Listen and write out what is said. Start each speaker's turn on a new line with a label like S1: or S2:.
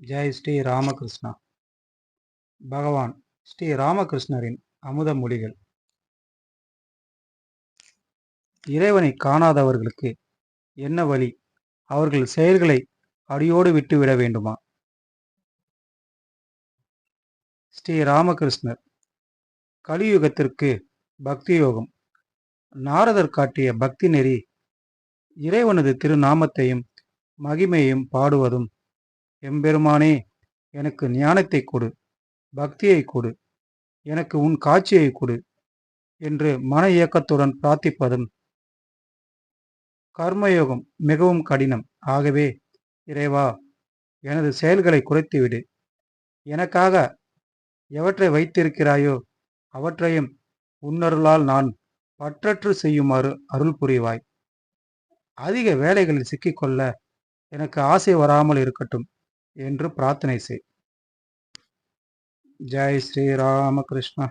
S1: ஜெய் ஸ்ரீ ராமகிருஷ்ணா. பகவான் ஸ்ரீ ராமகிருஷ்ணரின் அமுத மொழிகள். இறைவனை காணாதவர்களுக்கு என்ன வழி? அவர்கள் செயல்களை அடியோடு விட்டுவிட வேண்டுமா? ஸ்ரீ ராமகிருஷ்ணர் கலியுகத்திற்கு பக்தி யோகம். நாரதர் காட்டிய பக்தி நெறி இறைவனது திருநாமத்தையும் மகிமையும் பாடுவதும் எம்பெருமானே எனக்கு ஞானத்தை கொடு பக்தியை கொடு எனக்கு உன் காட்சியை கொடு என்று மன இயக்கத்துடன் பிரார்த்திப்பதும் கர்மயோகம் மிகவும் கடினம். ஆகவே இறைவா எனது செயல்களை குறைத்துவிடு. எனக்காக எவற்றை வைத்திருக்கிறாயோ அவற்றையும் உன்னருளால் நான் பற்றற்று செய்யுமாறு அருள் புரிவாய். அதிக வேலைகளில் சிக்கிக்கொள்ள எனக்கு ஆசை வராமல் இருக்கட்டும். என்று பிரார்த்தனை செய். ஜெய் ஸ்ரீ ராமகிருஷ்ணா.